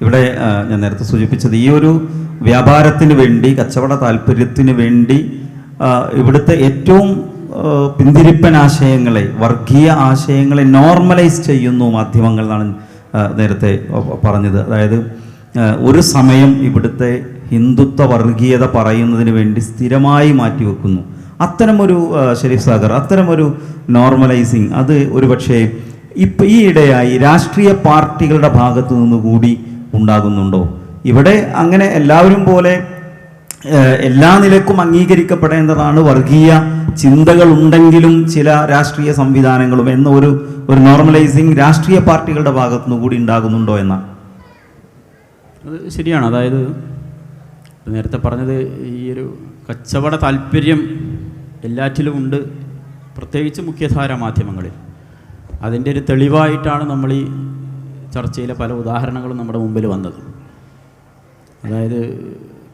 ഇവിടെ ഞാൻ നേരത്തെ സൂചിപ്പിച്ചത് ഈ ഒരു വ്യാപാരത്തിന് വേണ്ടി കച്ചവട താല്പര്യത്തിന് വേണ്ടി ഇവിടുത്തെ ഏറ്റവും പിന്തിരിപ്പൻ ആശയങ്ങളെ വർഗീയ ആശയങ്ങളെ നോർമലൈസ് ചെയ്യുന്നു മാധ്യമങ്ങൾ എന്നാണ് നേരത്തെ പറഞ്ഞത്. അതായത് ഒരു സമയം ഇവിടുത്തെ ഹിന്ദുത്വ വർഗീയത പറയുന്നതിന് വേണ്ടി സ്ഥിരമായി മാറ്റിവെക്കുന്നു അത്തരമൊരു ഷെരീഫ് സാഗർ അത്തരമൊരു നോർമലൈസിങ് അത് ഒരുപക്ഷെ ഇപ്പം ഈയിടെയായി രാഷ്ട്രീയ പാർട്ടികളുടെ ഭാഗത്തു നിന്ന് കൂടി ഉണ്ടാകുന്നുണ്ടോ? ഇവിടെ അങ്ങനെ എല്ലാവരും പോലെ എല്ലാ നിലക്കും അംഗീകരിക്കപ്പെടേണ്ടതാണ് വർഗീയ ചിന്തകൾ ഉണ്ടെങ്കിലും ചില രാഷ്ട്രീയ സംവിധാനങ്ങളും എന്ന ഒരു ഒരു നോർമലൈസിങ് രാഷ്ട്രീയ പാർട്ടികളുടെ ഭാഗത്തുനിന്ന് കൂടി ഉണ്ടാകുന്നുണ്ടോ എന്ന. അത് ശരിയാണ്. അതായത് നേരത്തെ പറഞ്ഞത് ഈ ഒരു കച്ചവട താല്പര്യം എല്ലാറ്റിലും ഉണ്ട്. പ്രത്യേകിച്ച് മുഖ്യധാര മാധ്യമങ്ങളിൽ. അതിന്റെ ഒരു തെളിവായിട്ടാണ് നമ്മൾ ഈ ചർച്ചയിലെ പല ഉദാഹരണങ്ങളും നമ്മുടെ മുമ്പിൽ വന്നത്. അതായത്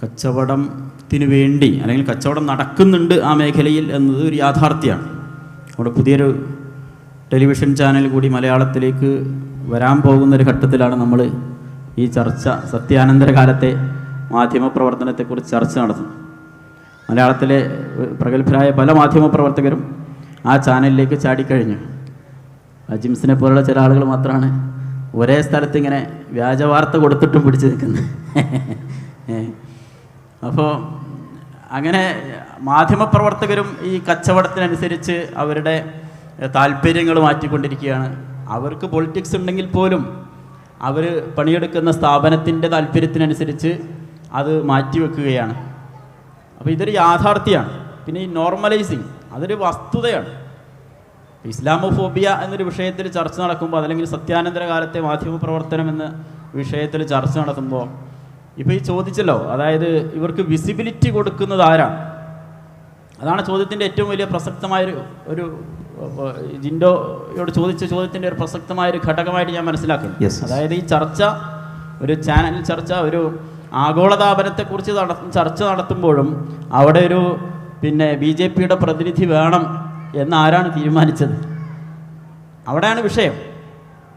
കച്ചവടത്തിന് വേണ്ടി അല്ലെങ്കിൽ കച്ചവടം നടക്കുന്നുണ്ട് ആ മേഖലയിൽ എന്നത് ഒരു യാഥാർത്ഥ്യമാണ്. അവിടെ പുതിയൊരു ടെലിവിഷൻ ചാനൽ കൂടി മലയാളത്തിലേക്ക് വരാൻ പോകുന്ന ഒരു ഘട്ടത്തിലാണ് നമ്മൾ ഈ ചർച്ച സത്യാനന്തര കാലത്തെ മാധ്യമപ്രവർത്തനത്തെക്കുറിച്ച് ചർച്ച നടത്തുന്നത്. മലയാളത്തിലെ പ്രഗത്ഭരായ പല മാധ്യമപ്രവർത്തകരും ആ ചാനലിലേക്ക് ചാടിക്കഴിഞ്ഞു. ജിംസിനെ പോലുള്ള ചില ആളുകൾ മാത്രമാണ് ഒരേ സ്ഥലത്ത് ഇങ്ങനെ വ്യാജ വാർത്ത കൊടുത്തിട്ടും പിടിച്ചു നിൽക്കുന്നത് അപ്പോൾ അങ്ങനെ മാധ്യമപ്രവർത്തകരും ഈ കച്ചവടത്തിനനുസരിച്ച് അവരുടെ താല്പര്യങ്ങൾ മാറ്റിക്കൊണ്ടിരിക്കുകയാണ്. അവർക്ക് പൊളിറ്റിക്സ് ഉണ്ടെങ്കിൽ പോലും അവർ പണിയെടുക്കുന്ന സ്ഥാപനത്തിന്റെ താല്പര്യത്തിനനുസരിച്ച് അത് മാറ്റിവെക്കുകയാണ് അപ്പോൾ ഇതൊരു യാഥാർത്ഥ്യമാണ് പിന്നെ ഈ നോർമലൈസിങ് അതൊരു വസ്തുതയാണ്. ഇസ്ലാമോഫോബിയ എന്നൊരു വിഷയത്തിൽ ചർച്ച നടക്കുമ്പോൾ അതല്ലെങ്കിൽ സത്യാനന്തര കാലത്തെ മാധ്യമപ്രവർത്തനം എന്ന വിഷയത്തിൽ ചർച്ച നടത്തുമ്പോൾ ഇപ്പോൾ ഈ ചോദിച്ചല്ലോ അതായത് ഇവർക്ക് വിസിബിലിറ്റി കൊടുക്കുന്നത് ആരാണ് അതാണ് ചോദ്യത്തിന്റെ ഏറ്റവും വലിയ പ്രസക്തമായൊരു ഒരു ജിൻഡോയോട് ചോദിച്ച ചോദ്യത്തിന്റെ ഒരു പ്രസക്തമായ ഒരു ഘടകമായിട്ട് ഞാൻ മനസ്സിലാക്കുന്നു. അതായത് ഈ ചർച്ച ഒരു ചാനൽ ചർച്ച ഒരു ആഗോളതാപനത്തെക്കുറിച്ച് നട ചർച്ച നടത്തുമ്പോഴും അവിടെ ഒരു പിന്നെ ബി ജെ പിയുടെ പ്രതിനിധി വേണം എന്ന് ആരാണ് തീരുമാനിച്ചത്? അവിടെയാണ് വിഷയം.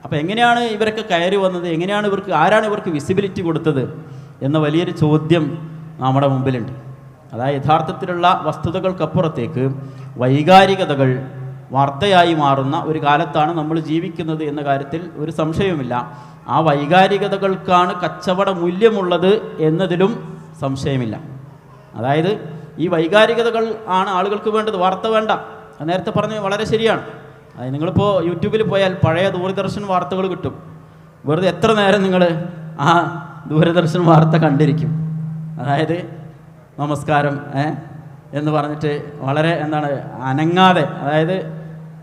അപ്പോൾ എങ്ങനെയാണ് ഇവരൊക്കെ കയറി വന്നത്? എങ്ങനെയാണ് ഇവർക്ക് ആരാണ് ഇവർക്ക് വിസിബിലിറ്റി കൊടുത്തത്? എന്ന വലിയൊരു ചോദ്യം നമ്മുടെ മുമ്പിലുണ്ട്. അതായത് യഥാർത്ഥത്തിലുള്ള വസ്തുതകൾക്കപ്പുറത്തേക്ക് വൈകാരികതകൾ വാർത്തയായി മാറുന്ന ഒരു കാലത്താണ് നമ്മൾ ജീവിക്കുന്നത് എന്ന കാര്യത്തിൽ ഒരു സംശയവുമില്ല. ആ വൈകാരികതകൾക്കാണ് കച്ചവട മൂല്യമുള്ളത് എന്നതിലും സംശയമില്ല. അതായത് ഈ വൈകാരികതകൾ ആണ് ആളുകൾക്ക് വേണ്ടത്. വാർത്ത വേണ്ട. നേരത്തെ പറഞ്ഞത് വളരെ ശരിയാണ്. അത് നിങ്ങളിപ്പോൾ യൂട്യൂബിൽ പോയാൽ പഴയ ദൂരദർശൻ വാർത്തകൾ കിട്ടും. വെറുതെ എത്ര നേരം നിങ്ങൾ ആ ദൂരദർശൻ വാർത്ത കണ്ടിരിക്കും. അതായത് നമസ്കാരം എന്ന് പറഞ്ഞിട്ട് വളരെ എന്താണ് അനങ്ങാതെ അതായത്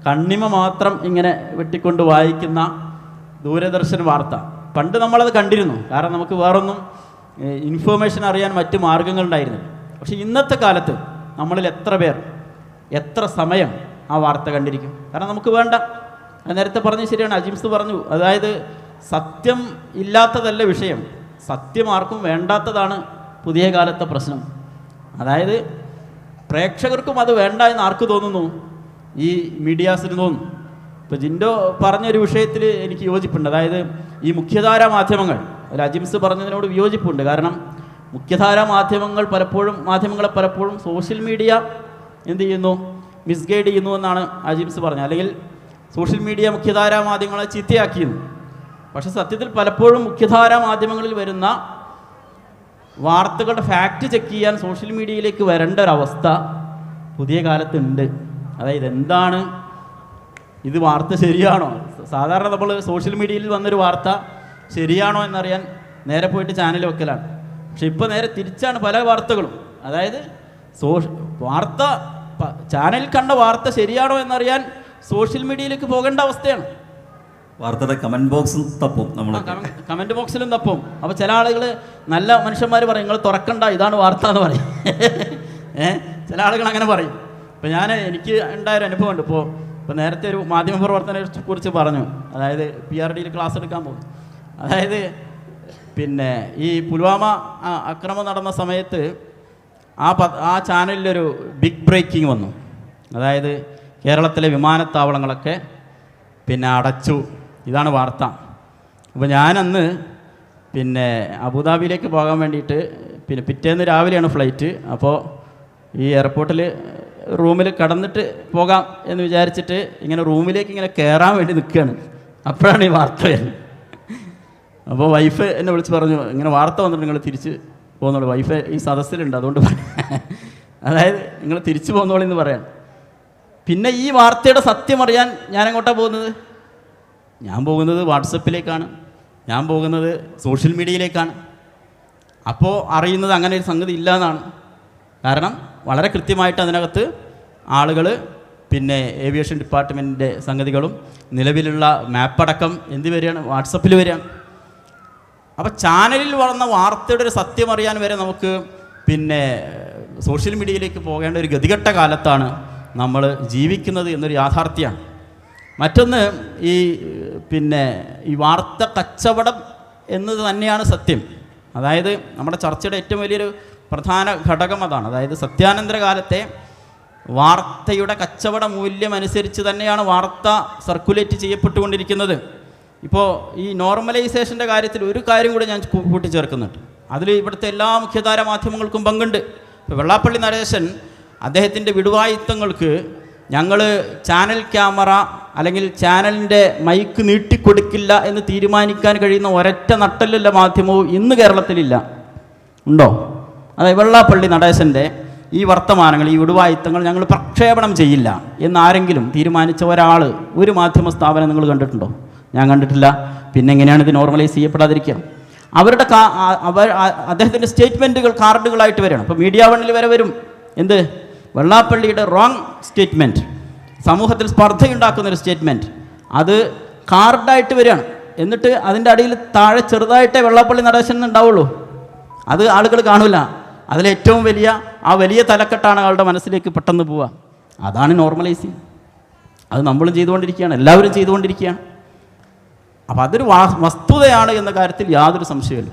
കണ്ണിമ മാത്രം ഇങ്ങനെ വെട്ടിക്കൊണ്ട് വായിക്കുന്ന ദൂരദർശൻ വാർത്ത. പണ്ട് നമ്മളത് കണ്ടിരുന്നു. കാരണം നമുക്ക് വേറൊന്നും ഇൻഫോർമേഷൻ അറിയാൻ മറ്റു മാർഗങ്ങളുണ്ടായിരുന്നു പക്ഷേ ഇന്നത്തെ കാലത്ത് നമ്മളിൽ എത്ര പേർ എത്ര സമയം ആ വാർത്ത കണ്ടിരിക്കും? കാരണം നമുക്ക് വേണ്ട. നേരത്തെ പറഞ്ഞു ശരിയാണ്. അജിംസ് പറഞ്ഞു. അതായത് സത്യം ഇല്ലാത്തതല്ല വിഷയം. സത്യം ആർക്കും വേണ്ടാത്തതാണ് പുതിയ കാലത്തെ പ്രശ്നം. അതായത് പ്രേക്ഷകർക്കും അത് വേണ്ട എന്ന് ആർക്ക് തോന്നുന്നു? ഈ മീഡിയാസിന് തോന്നുന്നു. ഇപ്പോൾ ജിൻഡോ പറഞ്ഞൊരു വിഷയത്തിൽ എനിക്ക് യോജിപ്പുണ്ട്. അതായത് ഈ മുഖ്യധാര മാധ്യമങ്ങൾ. അജിംസ് പറഞ്ഞതിനോട് വിയോജിപ്പുണ്ട്. കാരണം മുഖ്യധാര മാധ്യമങ്ങൾ പലപ്പോഴും മാധ്യമങ്ങളെ പലപ്പോഴും സോഷ്യൽ മീഡിയ എന്ത് ചെയ്യുന്നു? മിസ്ഗൈഡ് ചെയ്യുന്നു എന്നാണ് അജിംസ് പറഞ്ഞത്. അല്ലെങ്കിൽ സോഷ്യൽ മീഡിയ മുഖ്യധാരാ മാധ്യമങ്ങളെ ചീത്തയാക്കിയിരുന്നു പക്ഷെ സത്യത്തിൽ പലപ്പോഴും മുഖ്യധാരാ മാധ്യമങ്ങളിൽ വരുന്ന വാർത്തകളുടെ ഫാക്റ്റ് ചെക്ക് ചെയ്യാൻ സോഷ്യൽ മീഡിയയിലേക്ക് വരേണ്ട ഒരവസ്ഥ പുതിയ കാലത്തുണ്ട്. അതായത് എന്താണ്? ഇത് വാർത്ത ശരിയാണോ? സാധാരണ നമ്മൾ സോഷ്യൽ മീഡിയയിൽ വന്നൊരു വാർത്ത ശരിയാണോ എന്നറിയാൻ നേരെ പോയിട്ട് ചാനൽ വെക്കലാണ്. പക്ഷെ ഇപ്പോൾ നേരെ തിരിച്ചാണ് പല വാർത്തകളും. അതായത് സോഷ്യ വാർത്ത ചാനലിൽ കണ്ട വാർത്ത ശരിയാണോ എന്നറിയാൻ സോഷ്യൽ മീഡിയയിലേക്ക് പോകേണ്ട അവസ്ഥയാണ്. വാർത്തയുടെ കമന്റ് ബോക്സും തപ്പും നമ്മൾ കമന്റ് ബോക്സിലും തപ്പും. അപ്പോൾ ചില ആളുകൾ നല്ല മനുഷ്യന്മാർ പറയും നിങ്ങൾ തുറക്കണ്ട ഇതാണ് വാർത്ത എന്ന് പറയും. ഏ? ചില ആളുകൾ അങ്ങനെ പറയും. ഇപ്പം ഞാൻ എനിക്ക് ഉണ്ടായൊരു അനുഭവം ഉണ്ട് ഇപ്പോൾ ഇപ്പോൾ നേരത്തെ ഒരു മാധ്യമ പ്രവർത്തനത്തെ കുറിച്ച് പറഞ്ഞു. അതായത് പി ആർ ഡിയിൽ ക്ലാസ് എടുക്കാൻ പോകും അതായത് പിന്നെ ഈ പുൽവാമ അക്രമം നടന്ന സമയത്ത് ആ പ ആ ചാനലിലൊരു ബിഗ് ബ്രേക്കിംഗ് വന്നു. അതായത് കേരളത്തിലെ വിമാനത്താവളങ്ങളൊക്കെ പിന്നെ അടച്ചു. ഇതാണ് വാർത്ത. അപ്പോൾ ഞാനന്ന് പിന്നെ അബുദാബിയിലേക്ക് പോകാൻ വേണ്ടിയിട്ട് പിന്നെ പിറ്റേന്ന് രാവിലെയാണ് ഫ്ലൈറ്റ് അപ്പോൾ ഈ എയർപോർട്ടിൽ റൂമിൽ കടന്നിട്ട് പോകാം എന്ന് വിചാരിച്ചിട്ട് ഇങ്ങനെ റൂമിലേക്ക് ഇങ്ങനെ കയറാൻ വേണ്ടി നിൽക്കുകയാണ് അപ്പോഴാണ് ഈ വാർത്ത വരുന്നത്. അപ്പോൾ വൈഫ് എന്നെ വിളിച്ച് പറഞ്ഞു ഇങ്ങനെ വാർത്ത വന്നിട്ട് നിങ്ങൾ തിരിച്ച് പോകുന്നുള്ളൂ. വൈഫ് ഈ സദസ്സിലുണ്ട് അതുകൊണ്ട് അതായത് നിങ്ങൾ തിരിച്ചു പോകുന്നോളൂ എന്ന് പറയാം. പിന്നെ ഈ വാർത്തയുടെ സത്യം അറിയാൻ ഞാൻ എങ്ങോട്ടാണ് പോകുന്നത്? ഞാൻ പോകുന്നത് വാട്സപ്പിലേക്കാണ്. ഞാൻ പോകുന്നത് സോഷ്യൽ മീഡിയയിലേക്കാണ്. അപ്പോൾ അറിയുന്നത് അങ്ങനെ ഒരു സംഗതി ഇല്ല എന്നാണ്. കാരണം വളരെ കൃത്യമായിട്ട് അതിനകത്ത് ആളുകൾ പിന്നെ ഏവിയേഷൻ ഡിപ്പാർട്ട്മെന്റിന്റെ സംഗതികളും നിലവിലുള്ള മാപ്പടക്കം എന്ത് വരികയാണ് വാട്സപ്പിൽ വരികയാണ് അപ്പോൾ ചാനലിൽ വന്ന വാർത്തയുടെ ഒരു സത്യം അറിയാൻ വരെ നമുക്ക് പിന്നെ സോഷ്യൽ മീഡിയയിലേക്ക് പോകേണ്ട ഒരു ഗതികെട്ട കാലത്താണ് നമ്മൾ ജീവിക്കുന്നത് എന്നൊരു യാഥാർത്ഥ്യമാണ്. മറ്റൊന്ന് ഈ പിന്നെ ഈ വാർത്ത കച്ചവടം എന്നത് തന്നെയാണ് സത്യം. അതായത് നമ്മുടെ ചർച്ചയുടെ ഏറ്റവും വലിയൊരു പ്രധാന ഘടകം അതാണ്. അതായത് സത്യാനന്തര കാലത്തെ വാർത്തയുടെ കച്ചവട മൂല്യം അനുസരിച്ച് തന്നെയാണ് വാർത്ത സർക്കുലേറ്റ് ചെയ്യപ്പെട്ടുകൊണ്ടിരിക്കുന്നത്. ഇപ്പോൾ ഈ നോർമലൈസേഷന്റെ കാര്യത്തിൽ ഒരു കാര്യം കൂടി ഞാൻ കൂട്ടിച്ചേർക്കുന്നുണ്ട്. അതിൽ ഇവിടുത്തെ എല്ലാ മുഖ്യധാര മാധ്യമങ്ങൾക്കും പങ്കുണ്ട്. ഇപ്പോൾ വെള്ളാപ്പള്ളി നരേശൻ അദ്ദേഹത്തിന്റെ വിടുവായുത്തങ്ങൾക്ക് ഞങ്ങൾ ചാനൽ ക്യാമറ അല്ലെങ്കിൽ ചാനലിന്റെ മൈക്ക് നീട്ടിക്കൊടുക്കില്ല എന്ന് തീരുമാനിക്കാൻ കഴിയുന്ന ഒരൊറ്റ നട്ടലുള്ള മാധ്യമവും ഇന്ന് കേരളത്തിലില്ല. ഉണ്ടോ? അതായത് വെള്ളാപ്പള്ളി നടേശന്റെ ഈ വർത്തമാനങ്ങൾ ഈ വിടുവായുത്തങ്ങൾ ഞങ്ങൾ പ്രക്ഷേപണം ചെയ്യില്ല എന്നാരെങ്കിലും തീരുമാനിച്ച ഒരാൾ ഒരു മാധ്യമ സ്ഥാപനം നിങ്ങൾ കണ്ടിട്ടുണ്ടോ? ഞാൻ കണ്ടിട്ടില്ല. പിന്നെ എങ്ങനെയാണ് ഇത് നോർമലൈസ് ചെയ്യപ്പെടാതിരിക്കുക? അവരുടെ അവർ അദ്ദേഹത്തിന്റെ സ്റ്റേറ്റ്മെന്റുകൾ കാർഡുകളായിട്ട് വരണം അപ്പോൾ മീഡിയ വണ്ണിൽ വരെ വരും. എന്ത്? വെള്ളാപ്പള്ളിയുടെ റോങ് സ്റ്റേറ്റ്മെന്റ് സമൂഹത്തിൽ സ്പർദ്ധയുണ്ടാക്കുന്ന ഒരു സ്റ്റേറ്റ്മെന്റ് അത് കാർഡായിട്ട് വരികയാണ്. എന്നിട്ട് അതിന്റെ അടിയിൽ താഴെ ചെറുതായിട്ടേ വെള്ളാപ്പള്ളി നടേശൻ ഉണ്ടാവുള്ളൂ. അത് ആളുകൾ കാണില്ല അതിലേറ്റവും വലിയ ആ വലിയ തലക്കെട്ടാണ് ആളുടെ മനസ്സിലേക്ക് പെട്ടെന്ന് പോവുക. അതാണ് നോർമലൈസിങ് അത് നമ്മളും ചെയ്തുകൊണ്ടിരിക്കുകയാണ്. എല്ലാവരും ചെയ്തുകൊണ്ടിരിക്കുകയാണ്. അപ്പോൾ അതൊരു വസ്തുതയാണ് എന്ന കാര്യത്തിൽ യാതൊരു സംശയമില്ല